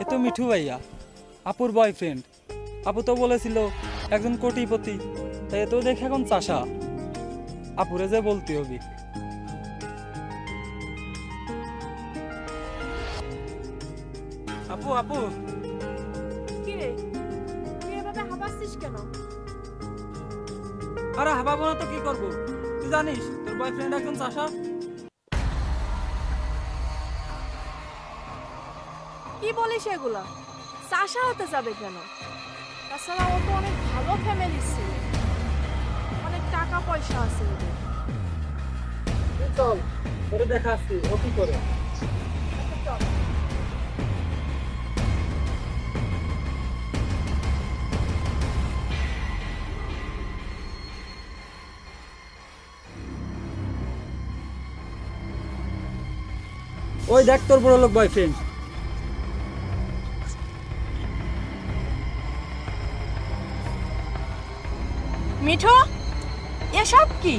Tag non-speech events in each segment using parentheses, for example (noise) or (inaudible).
এ তো মিঠু ভাইয়া আপুর বয়ফ্রেন্ড আপু তো বলেছিল একজন কোটিপতি তাই এ তো দেখে এখন চাষা। আপুরে যে বলতে হবে। আপু আপু। কি রে? তুই এভাবে হাবাসছিস কেন? আরে হাবাবো না তো কি করব? তুই জানিস তোর বয়ফ্রেন্ড একজন চাষা? কি বলিস এগুলা? চাষা হতে যাবে কেন? তাছাড়া ও তো অনেক ভালো ফ্যামিলির ছেলে। অনেক টাকা পয়সা আছে ওদের। চল তোরে দেখাচ্ছি ও কি করে? ওই দেখ তোর বড় লোক বয়ফ্রেন্ড মিঠু এসব কি?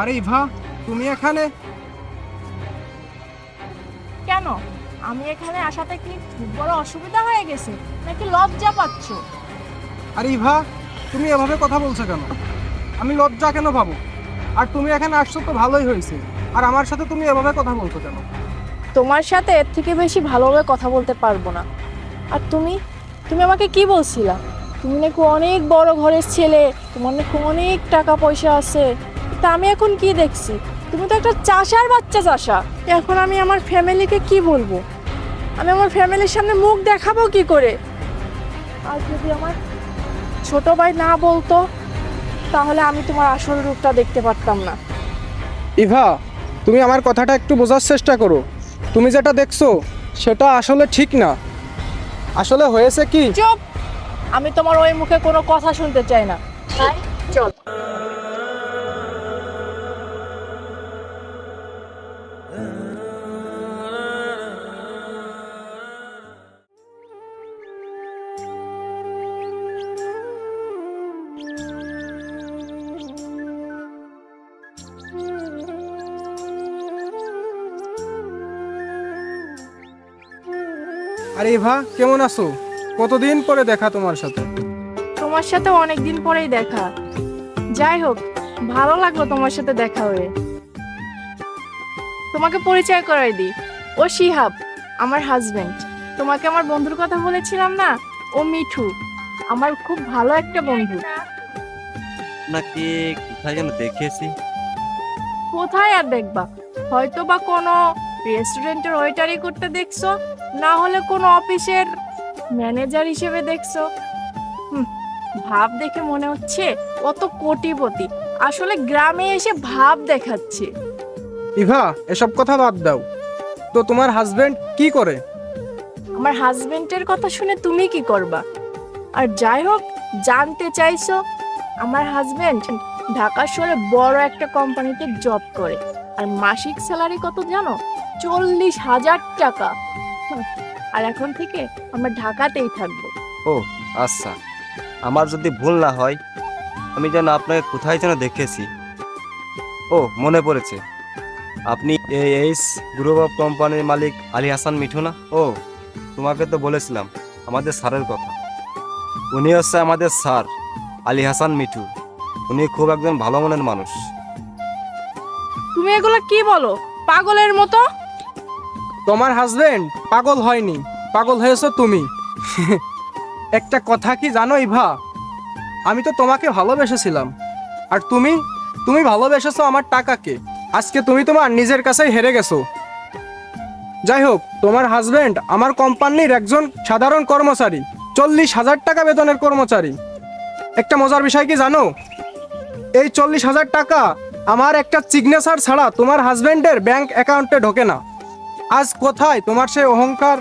আরে ইভা তুমি এখানে? কেন? আমি এখানে আসাতে কি খুব বড় অসুবিধা হয়ে গেছে? নাকি লজ্জা পাচ্ছ? আরে ইভা তুমি এভাবে কথা বলছো কেন? আমি লজ্জা কেন পাবো আর তুমি এখানে আসছো তো ভালোই হয়েছে। আর আমার সাথে তুমি এভাবে কথা বলছো কেন? তোমার সাথে এর থেকে বেশি ভালোভাবে কথা বলতে পারব না। আর তুমি? তুমি আমাকে কি বলছিলা? তুমি নাকি অনেক বড় ঘরের ছেলে, তোমার নাকি অনেক টাকা পয়সা আছে। তা আমি এখন কি দেখছি? তুমি তো একটা চাষার বাচ্চা চাষা। এখন আমি আমার ফ্যামিলিকে কি বলব? আমি আমার ফ্যামিলির সামনে মুখ দেখাবো কি করে? আর যদি আমার ছোট ভাই না বলতো, তাহলে আমি তোমার আসল রূপটা দেখতে পারতাম না। ইভা, তুমি আমার কথাটা একটু বোঝার চেষ্টা করো। তুমি যেটা দেখছ, সেটা আসলে ঠিক না। আসলে হয়েছে কি? চুপ! আমি তোমার ওই মুখে কোনো কথা শুনতে চাই না। তাই চল। আরে ইভা কেমন আছো? কতদিন পরে দেখা তোমার সাথে? তোমার সাথে অনেক দিন পরেই দেখা। যাই হোক ভালো লাগল তোমার সাথে দেখা হয়ে। তোমাকে পরিচয় করাই দিই। ও শিহাব আমার হাজবেন্ড তোমাকে আমার বন্ধুর কথা বলেছিলাম না? ও মিঠু। আমার খুব ভালো একটা বন্ধু। আপনাকে কোথায় যেন দেখেছি? কোথায় আর দেখবা? হয়তো বা কোনো রেস্টুরেন্টের ওয়েটারি করতে দেখছ? না হলে কোনো অফিসের ম্যানেজার হিসেবে দেখছ? ভাব দেখে মনে হচ্ছে কত কোটিপতি। আসলে গ্রামে এসে ভাব দেখাচ্ছে। ইভা এসব কথা বাদ দাও। তো তোমার হাজবেন্ড কি করে? আমার হাজবেন্ডের কথা শুনে তুমি কি করবা? আর যাই হোক জানতে চাইছো আমার হাজবেন্ড ঢাকা শহরে বড় একটা কোম্পানিতে জব করে। আর মাসিক স্যালারি কত জানো? চল্লিশ হাজার টাকা। আর এখন থেকে আমরা ঢাকাতেই থাকব। ও আচ্ছা। আমার যদি ভুল না হয়, আমি যেন আপনাকে কোথায় যেন দেখেছি। ও, মনে পড়েছে। আপনি এইচ গ্রুপ অফ কোম্পানির মালিক আলী হাসান মিঠু না? ও, তোমাকে তো বলেছিলাম, আমাদের স্যারের কথা। উনি হচ্ছে আমাদের স্যার, আলী হাসান মিঠু। উনি খুব একজন ভালো মনের মানুষ। তুমি এগুলো কি বলো? পাগলের মতো? তোমার হাজবেন্ড পাগল হয়নি। পাগল হয়েছো তুমি। (laughs) একটা কথা কি জানো ইভা আমি তো তোমাকে ভালোবেসেছিলাম। আর তুমি? তুমি ভালোবেসেছো আমার টাকাকে। আজকে তুমি তোমার নিজের কাছেই হেরে গেছো। যাই হোক, তোমার হাজবেন্ড আমার কোম্পানির একজন সাধারণ কর্মচারী। চল্লিশ হাজার টাকা বেতনের কর্মচারী। একটা মজার বিষয় কি জানো? এই চল্লিশ হাজার টাকা আমার একটা সিগনেচার ছাড়া তোমার হাজব্যান্ডের ব্যাংক অ্যাকাউন্টে ঢোকে না। আজ কোথায় তোমার সেই অহংকার?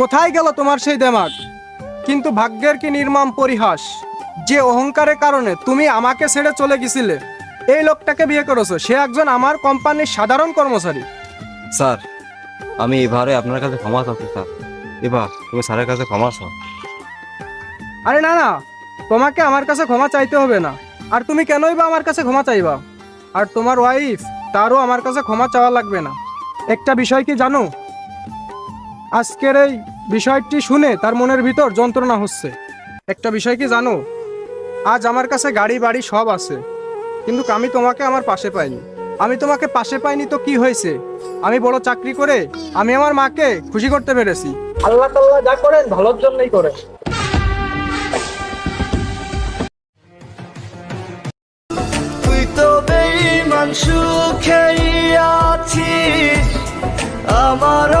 কোথায় গেল তোমার সেই দেমাগ? কিন্তু ভাগ্যের কি নির্মম পরিহাস? যে অহংকারের কারণে তুমি আমাকে ছেড়ে চলে গেছিলে। এই লোকটাকে বিয়ে করেছ সে একজন আমার কোম্পানির সাধারণ কর্মচারী। স্যার আমি এবারে আপনার কাছে ক্ষমা চাচ্ছি স্যার এবার তুমি স্যারের কাছে ক্ষমা চাও। আরে না না তোমাকে আমার কাছে ক্ষমা চাইতে হবে না। আর তুমি কেনই বা আমার কাছে ক্ষমা চাইবা? আর তোমার ওয়াইফ তারও আমার কাছে ক্ষমা চাওয়া লাগবে না। একটা বিষয় কি জানো? আজকের এই বিষয়টি শুনে তার মনের ভিতর যন্ত্রণা হচ্ছে। একটা বিষয় কি জানো? আজ আমার কাছে গাড়ি, বাড়ি সব আছে, কিন্তু আমি তোমাকে আমার পাশে পাইনি। আমি তোমাকে পাশে পাইনি তো কি হয়েছে? আমি বড় চাকরি করে আমি আমার মাকে খুশি করতে পেরেছি। আল্লাহ তাল্লাহ যা করেন ভালোর জন্যই করে বেইমান সুখেই আছিস আমার